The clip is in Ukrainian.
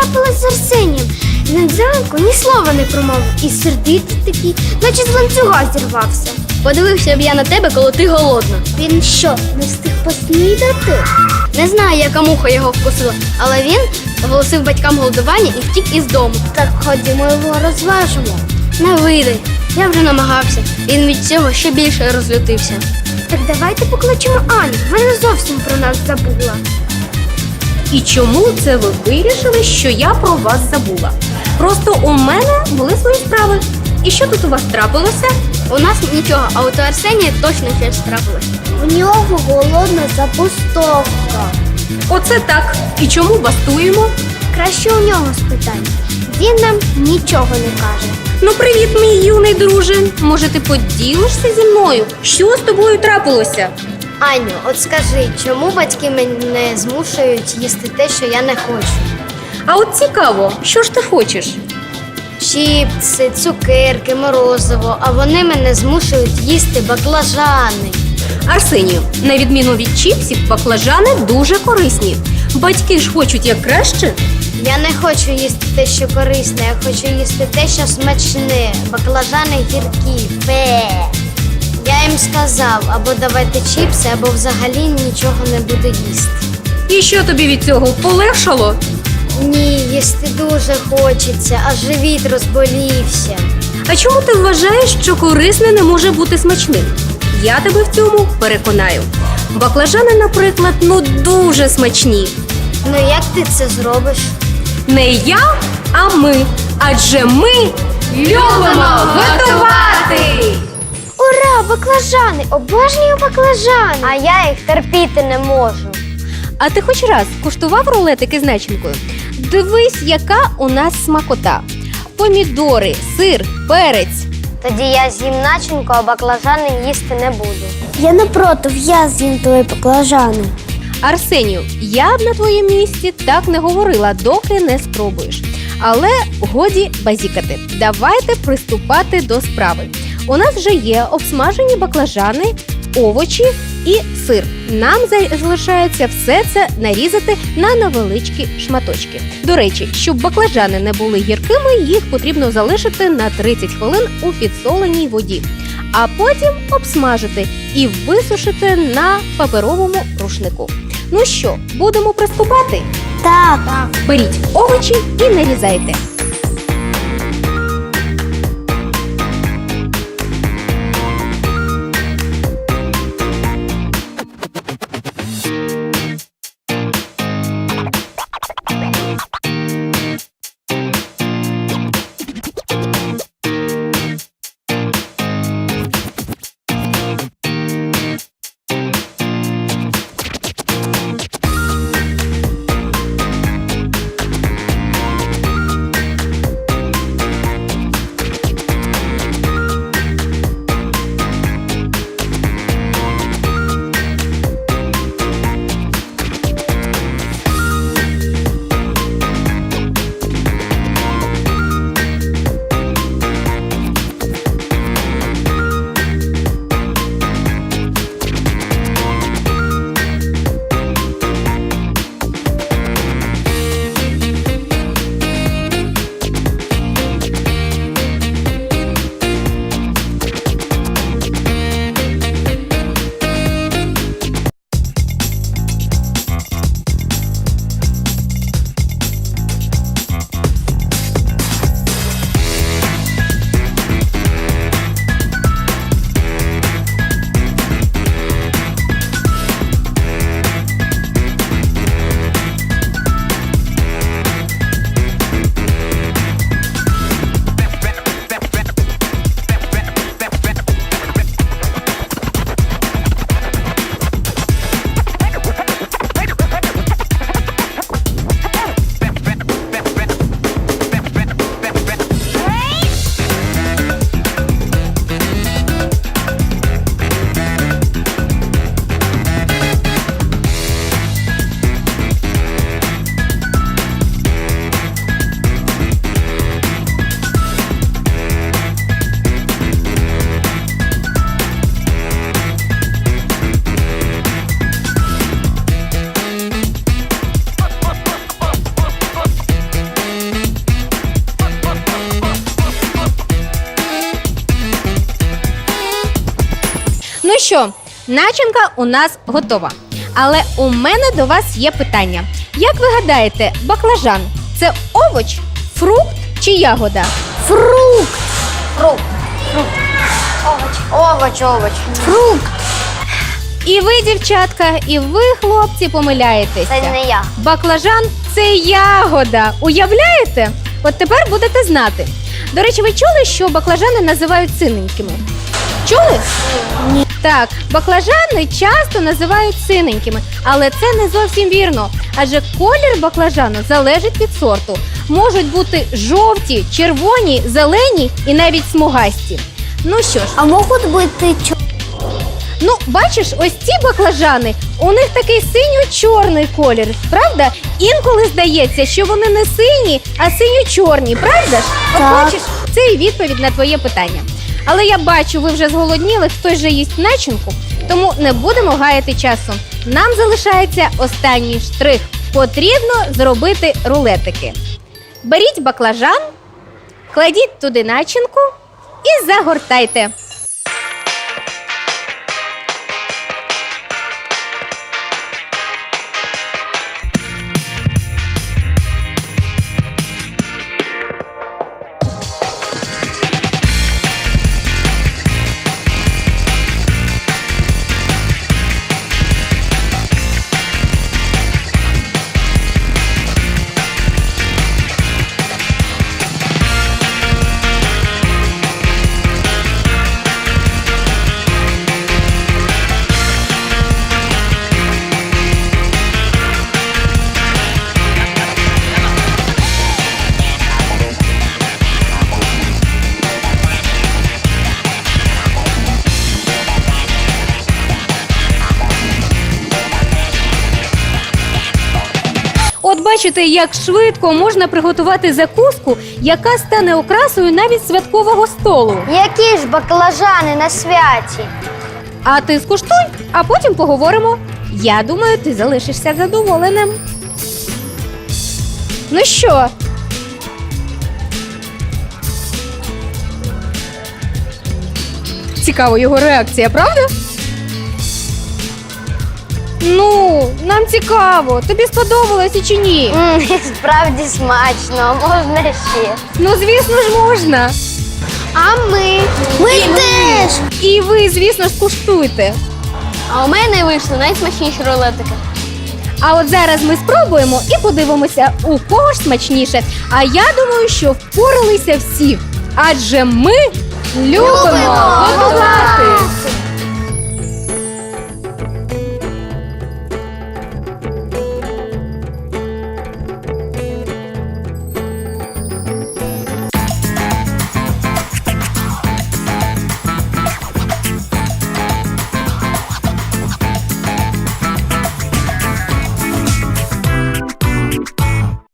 трапилось з Арсенієм? Він зранку ні слова не промовив і сердитий такий, наче з ланцюга зірвався. Подивився б я на тебе, коли ти голодна. Він що, не встиг поснідати? Не знаю, яка муха його вкусила, але він оголосив батькам голодування і втік із дому. Так ходімо його розважимо. Не вийде. Я вже намагався. Він від цього ще більше розлютився. Так давайте покличемо Аню. Вона зовсім про нас забула. І чому це ви вирішили, що я про вас забула? Просто у мене були свої справи. І що тут у вас трапилося? У нас нічого, а от у Арсенія точно щось трапилось. У нього голодна запустовка. Оце так. І чому бастуємо? Краще у нього спитай. Він нам нічого не каже. Ну, привіт, мій юний друже. Може, ти поділишся зі мною? Що з тобою трапилося? Аню, от скажи, чому батьки мене змушують їсти те, що я не хочу? А от цікаво, що ж ти хочеш? Чіпси, цукерки, морозиво, а вони мене змушують їсти баклажани. Арсенію, на відміну від чіпсів, баклажани дуже корисні. Батьки ж хочуть як краще. Я не хочу їсти те, що корисне, я хочу їсти те, що смачне. Баклажани гіркі. Фе. Я їм сказав, або давайте чіпси, або взагалі нічого не буду їсти. І що тобі від цього полегшало? Ні, їсти дуже хочеться, а живіт розболівся. А чому ти вважаєш, що корисне не може бути смачним? Я тебе в цьому переконаю. Баклажани, наприклад, ну дуже смачні. Ну як ти це зробиш? Не я, а ми. Адже ми любимо готувати. Ура, баклажани! Обожнюю баклажани! А я їх терпіти не можу. А ти хоч раз куштував рулетики з начинкою? Дивись, яка у нас смакота: помідори, сир, перець. Тоді я з'їм начинку, а баклажани їсти не буду. Я не проти, я з'їм твої баклажани. Арсенію, я б на твоєму місці так не говорила, доки не спробуєш. Але годі базікати. Давайте приступати до справи. У нас вже є обсмажені баклажани, овочі і сир. Нам за- залишається все це нарізати на невеличкі шматочки. До речі, щоб баклажани не були гіркими, їх потрібно залишити на 30 хвилин у підсоленій воді, а потім обсмажити і висушити на паперовому рушнику. Ну що, будемо приступати? Так. Беріть овочі і нарізайте. Що, начинка у нас готова. Але у мене до вас є питання. Як ви гадаєте, баклажан це овоч, фрукт чи ягода? Фрукт. Фрукт. Фрукт. Овоч. Овоч, овоч. Фрукт. І ви, дівчатка, і ви, хлопці, помиляєтеся. Це не я. Баклажан це ягода. Уявляєте? От тепер будете знати. До речі, ви чули, що баклажани називають синенькими? Чули? Ні. Так, баклажани часто називають синенькими, але це не зовсім вірно. Адже колір баклажану залежить від сорту. Можуть бути жовті, червоні, зелені і навіть смугасті. Ну що ж, А можуть бути чо- Ну, бачиш, ось ці баклажани, у них такий синьо-чорний колір, правда? Інколи здається, що вони не сині, а синьо-чорні, правда ж? От Так. бачиш, це і відповідь на твоє питання. Але я бачу, ви вже зголодніли, хтось же їсть начинку, тому не будемо гаяти часу. Нам залишається останній штрих. Потрібно зробити рулетики. Беріть баклажан, кладіть туди начинку і загортайте. От бачите, як швидко можна приготувати закуску, яка стане окрасою навіть святкового столу. Які ж баклажани на святі? А ти скуштуй, а потім поговоримо. Я думаю, ти залишишся задоволеним. Ну що? Цікаво його реакція, правда? Ну, нам цікаво, тобі сподобалося чи ні? М, Справді смачно, можна ще. Ну, звісно ж, можна. А ми? Ми теж. І ви, звісно ж, скуштуйте. А у мене вийшли найсмачніші рулетики. А от зараз ми спробуємо і подивимося, у кого ж смачніше. А я думаю, що впоралися всі. Адже ми любимо готувати.